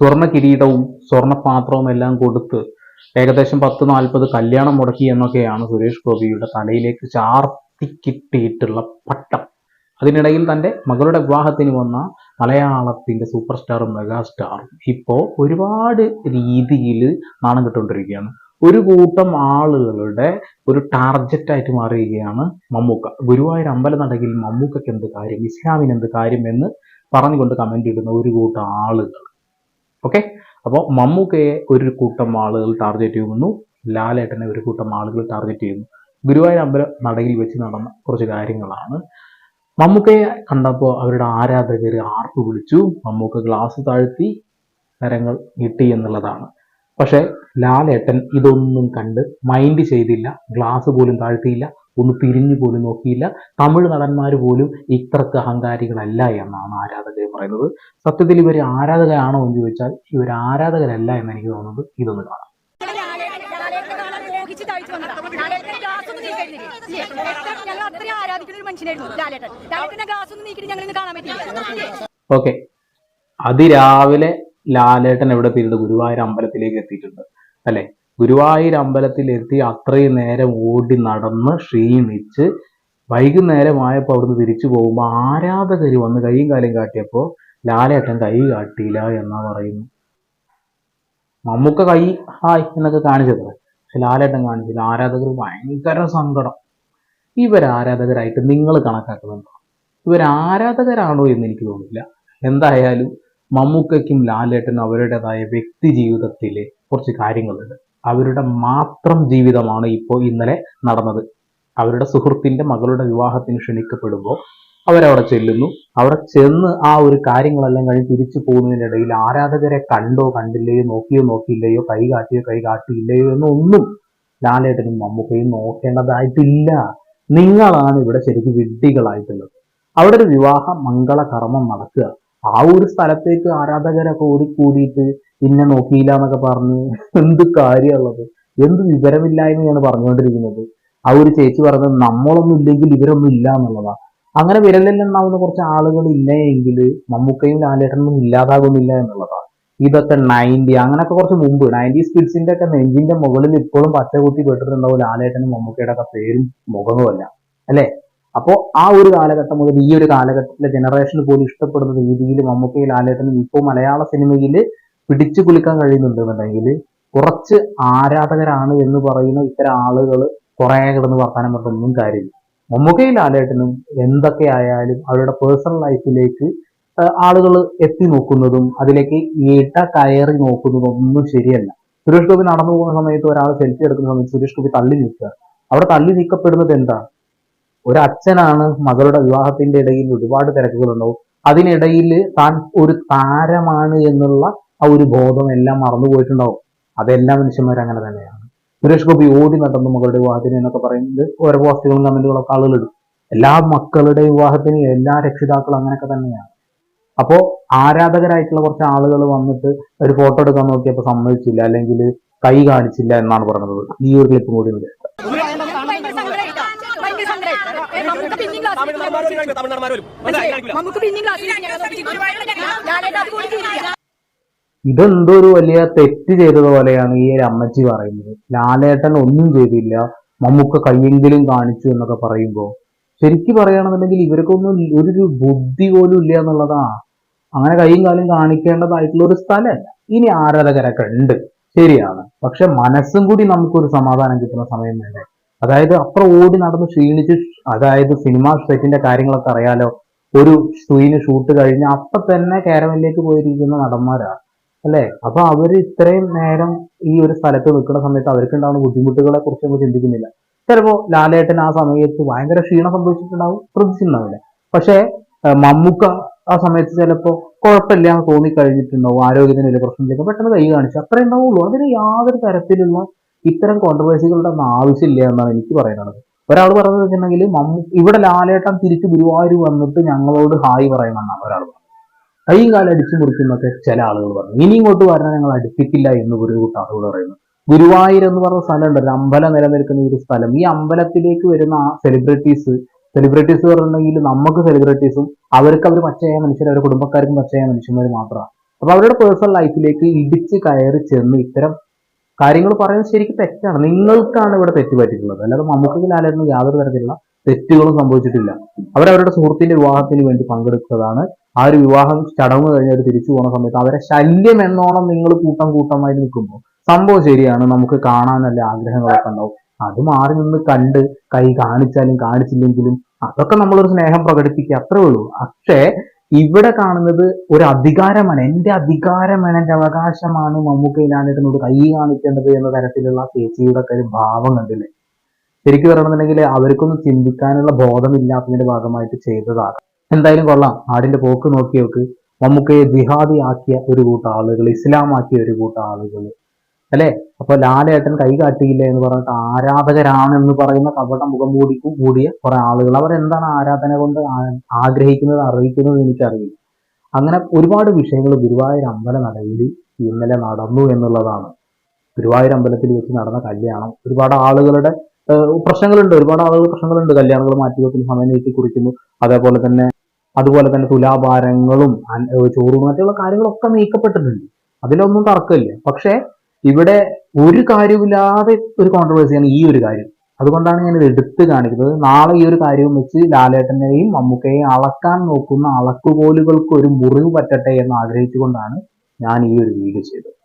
സ്വർണ കിരീടവും സ്വർണ പാത്രവും എല്ലാം കൊടുത്ത് ഏകദേശം പത്ത് നാൽപ്പത് കല്യാണം മുടക്കി എന്നൊക്കെയാണ് സുരേഷ് ഗോപിയുടെ തലയിലേക്ക് ചാർത്തി കിട്ടിയിട്ടുള്ള പട്ടം. അതിനിടയിൽ തന്റെ മകളുടെ വിവാഹത്തിന് വന്ന മലയാളത്തിന്റെ സൂപ്പർ സ്റ്റാറും മെഗാസ്റ്റാറും ഇപ്പോൾ ഒരുപാട് രീതിയിൽ നാണം കിട്ടുകൊണ്ടിരിക്കുകയാണ്. ഒരു കൂട്ടം ആളുകളുടെ ഒരു ടാർജറ്റായിട്ട് മാറുകയാണ് മമ്മൂക്ക. ഗുരുവായൂർ അമ്പല നടകിൽ മമ്മൂക്കയ്ക്ക് എന്ത് കാര്യം ഇസ്ലാമിന് എന്ത് കാര്യം എന്ന് പറഞ്ഞുകൊണ്ട് കമന്റ് ഇടുന്ന ഒരു കൂട്ടം ആളുകൾ. ഓക്കെ അപ്പോൾ മമ്മൂക്കയെ ഒരു കൂട്ടം ആളുകൾ ടാർഗറ്റ് ചെയ്യുന്നു. ലാലേട്ടനെ ഒരു കൂട്ടം ആളുകൾ ടാർഗറ്റ് ചെയ്യുന്നു. ഗുരുവായൂർ അമ്പല നടയിൽ വെച്ച് നടന്ന കുറച്ച് കാര്യങ്ങളാണ്. മമ്മൂക്കയെ കണ്ടപ്പോൾ അവരുടെ ആരാധകർ ആർപ്പ് വിളിച്ചു. മമ്മൂക്ക ഗ്ലാസ് താഴ്ത്തി കരങ്ങൾ കിട്ടി എന്നുള്ളതാണ്. പക്ഷേ ലാലേട്ടൻ ഇതൊന്നും കണ്ട് മൈൻഡ് ചെയ്തില്ല. ഗ്ലാസ് പോലും താഴ്ത്തിയില്ല. ഒന്ന് തിരിഞ്ഞു പോലും നോക്കിയില്ല. തമിഴ് നടന്മാർ പോലും ഇത്രക്ക് അഹങ്കാരികളല്ല എന്നാണ് ആരാധകർ പറയുന്നത്. സത്യത്തിൽ ഇവർ ആരാധകരാണോ എന്ന് ചോദിച്ചാൽ ഇവർ ആരാധകരല്ല എന്ന് എനിക്ക് തോന്നുന്നത് ഇതൊന്ന് കാണാം. ഓക്കെ. അതിരാവിലെ ലാലേട്ടൻ എവിടെ തിരിഞ്ഞത് ഗുരുവായൂർ അമ്പലത്തിലേക്ക് എത്തിയിട്ടുണ്ട്. അല്ലെ? ഗുരുവായൂർ അമ്പലത്തിലെത്തി അത്രയും നേരം ഓടി നടന്ന് ക്ഷീണിച്ച് വൈകുന്നേരമായപ്പോൾ അവിടുന്ന് തിരിച്ചു പോകുമ്പോൾ ആരാധകർ വന്ന് കൈയും കാലും കാട്ടിയപ്പോൾ ലാലേട്ടൻ കൈ കാട്ടിയില്ല എന്നാ പറയുന്നു. മമ്മൂക്ക കൈ ഹായ് എന്നൊക്കെ കാണിച്ചത്. പക്ഷെ ലാലേട്ടൻ കാണിച്ചില്ല. ആരാധകർ ഭയങ്കര സങ്കടം. ഇവർ ആരാധകരായിട്ട് നിങ്ങൾ കണക്കാക്കുന്നുണ്ടോ? ഇവർ ആരാധകരാണോ എന്ന് എനിക്ക് തോന്നില്ല എന്തായാലും മമ്മൂക്കയ്ക്കും ലാലേട്ടനും അവരുടേതായ വ്യക്തി ജീവിതത്തിലെ കുറച്ച് കാര്യങ്ങളുണ്ട്. അവരുടെ മാത്രം ജീവിതമാണ് ഇപ്പോൾ ഇന്നലെ നടന്നത്. അവരുടെ സുഹൃത്തിന്റെ മകളുടെ വിവാഹത്തിന് ക്ഷണിക്കപ്പെടുമ്പോൾ അവരവിടെ ചെല്ലുന്നു. അവിടെ ചെന്ന് ആ ഒരു കാര്യങ്ങളെല്ലാം കഴിഞ്ഞ് തിരിച്ചു പോകുന്നതിനിടയിൽ ആരാധകരെ കണ്ടോ കണ്ടില്ലയോ നോക്കിയോ നോക്കിയില്ലയോ കൈ കാട്ടിയോ കൈ കാട്ടിയില്ലയോ എന്നൊന്നും ലാലേട്ടനും മമ്മൂക്കയും നോക്കേണ്ടതായിട്ടില്ല. നിങ്ങളാണ് ഇവിടെ ശരിക്കും വിഡ്ഢികളായിട്ടുള്ളത്. അവിടെ ഒരു വിവാഹ മംഗള കർമ്മം നടക്കുക. ആ ഒരു സ്ഥലത്തേക്ക് ആരാധകരൊക്കെ ഓടിക്കൂടിയിട്ട് ഇന്നെ നോക്കിയില്ല എന്നൊക്കെ പറഞ്ഞ് എന്ത് കാര്യമുള്ളത്? എന്ത് വിവരമില്ലായ്മയാണ് പറഞ്ഞുകൊണ്ടിരിക്കുന്നത്? ആ ഒരു ചേച്ചി പറഞ്ഞത് നമ്മളൊന്നും ഇല്ലെങ്കിൽ ഇവരൊന്നും ഇല്ല എന്നുള്ളതാ. അങ്ങനെ വിരലിലുണ്ടാവുന്ന കുറച്ച് ആളുകൾ ഇല്ല എങ്കിൽ മമ്മൂക്കയും ലാലേട്ടനും ഇല്ലാതാകുന്നില്ല എന്നുള്ളതാണ് ഇതൊക്കെ നയന്റി അങ്ങനെയൊക്കെ കുറച്ച് മുമ്പ് നയന്റി സ്കിഡ്സിന്റെ ഒക്കെ നെഞ്ചിന്റെ മുകളിൽ ഇപ്പോഴും പച്ച കുത്തി പെട്ടിട്ടുണ്ടാവും ലാലേട്ടനും മമ്മൂക്കയുടെ ഒക്കെ പേരും മുഖവുമല്ല അല്ലെ? അപ്പോ ആ ഒരു കാലഘട്ടം മുതൽ ഈ ഒരു കാലഘട്ടത്തിലെ ജനറേഷൻ പോലും ഇഷ്ടപ്പെടുന്ന രീതിയിൽ മമ്മൂക്കയും ലാലേട്ടനും ഇപ്പോൾ മലയാള സിനിമയിൽ പിടിച്ചു കുലുക്കാൻ കഴിയുന്നുണ്ടെന്നുണ്ടെങ്കിൽ കുറച്ച് ആരാധകരാണ് എന്ന് പറയുന്ന ഇത്തരം ആളുകൾ കുറെ കിടന്ന് വർത്താനം പറഞ്ഞൊന്നും കാര്യമില്ല. മമ്മൂക്കയും ലാലേട്ടനും എന്തൊക്കെ ആയാലും അവരുടെ പേഴ്സണൽ ലൈഫിലേക്ക് ആളുകൾ എത്തി നോക്കുന്നതും അതിലേക്ക് ഏട്ട കയറി നോക്കുന്നതും ഒന്നും ശരിയല്ല. സുരേഷ് ഗോപി നടന്നു പോകുന്ന സമയത്ത് ഒരാൾ സെൽഫി എടുക്കുന്ന സമയത്ത് സുരേഷ് ഗോപി തള്ളി നിൽക്കുക. അവിടെ തള്ളി നീക്കപ്പെടുന്നത് എന്താ? ഒരു അച്ഛനാണ് മകളുടെ വിവാഹത്തിന്റെ ഇടയിൽ ഒരുപാട് തിരക്കുകളുണ്ടാവും. അതിനിടയിൽ താൻ ഒരു താരമാണ് എന്നുള്ള ആ ഒരു ബോധം എല്ലാം മറന്നു പോയിട്ടുണ്ടാവും. അതെല്ലാ മനുഷ്യന്മാരും അങ്ങനെ തന്നെയാണ്. സുരേഷ് ഗോപി ഓടി നടന്നു മകളുടെ വിവാഹത്തിന് എന്നൊക്കെ പറയുന്നത് ഓരോ പോസ്റ്റുകളും കമന്റുകളൊക്കെ ആളുകൾ ഇടും എല്ലാ മക്കളുടെ വിവാഹത്തിന് എല്ലാ രക്ഷിതാക്കളും അങ്ങനെയൊക്കെ തന്നെയാണ്. അപ്പോ ആരാധകരായിട്ടുള്ള കുറച്ച് ആളുകൾ വന്നിട്ട് ഒരു ഫോട്ടോ എടുക്കാൻ നോക്കിയപ്പോൾ സമ്മതിച്ചില്ല അല്ലെങ്കിൽ കൈ കാണിച്ചില്ല എന്നാണ് പറഞ്ഞത്. ഈ ഒരു ക്ലിപ്പ് കൂടി നമുക്ക് പിന്നെയും ഗ്ലാസ് ഇതെന്തോ ഒരു വലിയ തെറ്റ് ചെയ്തത് പോലെയാണ് ഈ ഒരു അമ്മച്ചി പറയുന്നത്. ലാലേട്ടൻ ഒന്നും ചെയ്തില്ല. മമ്മൂക്ക കയ്യെങ്കിലും കാണിച്ചു എന്നൊക്കെ പറയുമ്പോൾ ശരിക്കും പറയുകയാണെന്നുണ്ടെങ്കിൽ ഇവർക്കൊന്നും ഒരു ബുദ്ധി പോലും ഇല്ല എന്നുള്ളതാ അങ്ങനെ കയ്യും കാലും കാണിക്കേണ്ടതായിട്ടുള്ള ഒരു സ്ഥലമല്ല. ഇനി ആരാധകരൊക്കെ ഉണ്ട്. ശരിയാണ്. പക്ഷെ മനസ്സും കൂടി നമുക്കൊരു സമാധാനം കിട്ടുന്ന സമയം വേണ്ടേ? അതായത് അത്ര ഓടി നടന്ന് ക്ഷീണിച്ച് അതായത് സിനിമ സെറ്റിന്റെ കാര്യങ്ങളൊക്കെ അറിയാലോ. ഒരു സീന് ഷൂട്ട് കഴിഞ്ഞ് അപ്പൊ തന്നെ കാരവനിലേക്ക് പോയിരിക്കുന്ന നടന്മാരാണ്. അല്ലെ? അപ്പൊ അവർ ഇത്രയും നേരം ഈ ഒരു സ്ഥലത്ത് നിൽക്കുന്ന സമയത്ത് അവർക്ക് ഉണ്ടാവുന്ന ബുദ്ധിമുട്ടുകളെ കുറിച്ച് നമ്മൾ ചിന്തിക്കുന്നില്ല. ചിലപ്പോ ലാലേട്ടൻ ആ സമയത്ത് ഭയങ്കര ക്ഷീണം സംഭവിച്ചിട്ടുണ്ടാവും. ശ്രദ്ധിച്ചിട്ടുണ്ടാവില്ല പക്ഷേ മമ്മൂക്ക ആ സമയത്ത് ചിലപ്പോ കുഴപ്പമില്ല എന്ന് തോന്നിക്കഴിഞ്ഞിട്ടുണ്ടാവും. ആരോഗ്യത്തിന് വലിയ പ്രശ്നമില്ല. പെട്ടെന്ന് കൈ കാണിച്ചു. അത്രേ ഉണ്ടാവുള്ളൂ. അതിന് യാതൊരു തരത്തിലുള്ള ഇത്തരം കോൺട്രവേഴ്സികളുടെ ഒന്നും ആവശ്യമില്ല എന്നാണ് എനിക്ക് പറയാനുള്ളത്. ഒരാൾ പറഞ്ഞത് വെച്ചിട്ടുണ്ടെങ്കിൽ മമ്മൂ ഇവിടെ ലാലേട്ടൻ തിരിച്ച് ഗുരുവായൂർ വന്നിട്ട് ഞങ്ങളോട് ഹായ് പറയണമെന്നാണ് ഒരാൾ കൈയും കാലം അടിച്ചു മുറിക്കുന്നൊക്കെ ചില ആളുകൾ പറഞ്ഞു. ഇനി ഇങ്ങോട്ട് വരാൻ ഞങ്ങൾ അടുപ്പിക്കില്ല എന്ന് ഒരു കൂട്ടം ആളുകൾ പറയുന്നു. ഗുരുവായൂർ എന്ന് പറഞ്ഞ സ്ഥലമുണ്ട്. ഒരു അമ്പലം നിലനിൽക്കുന്ന ഒരു സ്ഥലം. ഈ അമ്പലത്തിലേക്ക് വരുന്ന ആ സെലിബ്രിറ്റീസ് സെലിബ്രിറ്റീസ് പറഞ്ഞിട്ടുണ്ടെങ്കിൽ നമുക്ക് സെലിബ്രിറ്റീസും അവർക്ക് അവർ പച്ചയായ മനുഷ്യർ അവരുടെ കുടുംബക്കാർക്കും പച്ചയായ മനുഷ്യന്മാർ മാത്രമാണ്. അപ്പൊ അവരുടെ പേഴ്സണൽ ലൈഫിലേക്ക് ഇടിച്ച് കയറി ചെന്ന് ഇത്തരം കാര്യങ്ങൾ പറയുന്നത് ശരിക്കും തെറ്റാണ്. നിങ്ങൾക്കാണ് ഇവിടെ തെറ്റ് പറ്റിയിട്ടുള്ളത് അല്ലാതെ മമ്മൂക്കിലാലായിരുന്നു യാതൊരു തരത്തിലുള്ള തെറ്റുകളും സംഭവിച്ചിട്ടില്ല. അവരവരുടെ സുഹൃത്തിന്റെ വിവാഹത്തിന് വേണ്ടി പങ്കെടുത്തതാണ് ആ ഒരു വിവാഹം ചടങ്ങ് കഴിഞ്ഞ് അവർ തിരിച്ചു പോകുന്ന സമയത്ത് അവരെ ശല്യം എന്നോണം നിങ്ങൾ കൂട്ടം കൂട്ടമായി നിൽക്കുമ്പോൾ സംഭവം ശരിയാണ് നമുക്ക് കാണാൻ നല്ല ആഗ്രഹങ്ങളൊക്കെ ഉണ്ടാവും. അത് മാറി നിന്ന് കണ്ട് കൈ കാണിച്ചാലും കാണിച്ചില്ലെങ്കിലും അതൊക്കെ നമ്മളൊരു സ്നേഹം പ്രകടിപ്പിക്കുക അത്രേ ഉള്ളൂ. പക്ഷേ ഇവിടെ കാണുന്നത് ഒരു അധികാരമാണ്. എന്റെ അധികാരമാണ് എന്റെ അവകാശമാണ് മമ്മൂക്ക ലാലേട്ടനോട് കൈ കാണിക്കേണ്ടത് എന്ന തരത്തിലുള്ള ചേച്ചിയുടെ ഒക്കെ ഒരു ഭാവം കണ്ടില്ലേ? ശരിക്കും പറയണമെന്നുണ്ടെങ്കിൽ അവർക്കൊന്നും ചിന്തിക്കാനുള്ള ബോധമില്ലാത്തതിന്റെ ഭാഗമായിട്ട് ചെയ്തതാണ് എന്തായാലും കൊള്ളാം. ആടിന്റെ പോക്ക് നോക്കി നോക്ക്. മമ്മൂക്കയെ ജിഹാദി ആക്കിയ ഒരു കൂട്ടം ആളുകൾ ഇസ്ലാമാക്കിയ ഒരു കൂട്ടം ആളുകൾ. അല്ലെ? അപ്പൊ ലാലേട്ടൻ കൈ കാട്ടിയില്ല എന്ന് പറഞ്ഞിട്ട് ആരാധകരാണ് എന്ന് പറയുന്ന കപട മുഖം മൂടി കൂടിയ കുറെ ആളുകൾ. അവരെന്താണ് ആരാധന കൊണ്ട് ആഗ്രഹിക്കുന്നത് അറിയിക്കുന്നത് എനിക്കറിയില്ല. അങ്ങനെ ഒരുപാട് വിഷയങ്ങൾ ഗുരുവായൂർ അമ്പല നടയിൽ ഇന്നലെ നടന്നു എന്നുള്ളതാണ്. ഗുരുവായൂർ അമ്പലത്തിൽ വെച്ച് നടന്ന കല്യാണം. ഒരുപാട് ആളുകളുടെ പ്രശ്നങ്ങളുണ്ട്. ഒരുപാട് ആളുകൾ പ്രശ്നങ്ങളുണ്ട്. കല്യാണങ്ങൾ മാറ്റിവെക്കുന്ന സമയം നീട്ടി കുറിക്കുന്നു അതേപോലെ തന്നെ അതുപോലെ തന്നെ തുലാഭാരങ്ങളും ചോറും മറ്റുള്ള കാര്യങ്ങളൊക്കെ നീക്കപ്പെട്ടിട്ടുണ്ട്. അതിലൊന്നും തർക്കമില്ല. പക്ഷേ ഇവിടെ ഒരു കാര്യമില്ലാതെ ഒരു കോൺട്രവേഴ്സിയാണ് ഈ ഒരു കാര്യം. അതുകൊണ്ടാണ് ഞാൻ ഇത് എടുത്ത് കാണിക്കുന്നത്. നാളെ ഈ ഒരു കാര്യവും വെച്ച് ലാലേട്ടനെയും മമ്മൂക്കയെയും അളക്കാൻ നോക്കുന്ന അളക്കുകോലുകൾക്ക് ഒരു മുറിവ് പറ്റട്ടെ എന്ന് ആഗ്രഹിച്ചുകൊണ്ടാണ് ഞാൻ ഈ ഒരു വീഡിയോ ചെയ്തത്.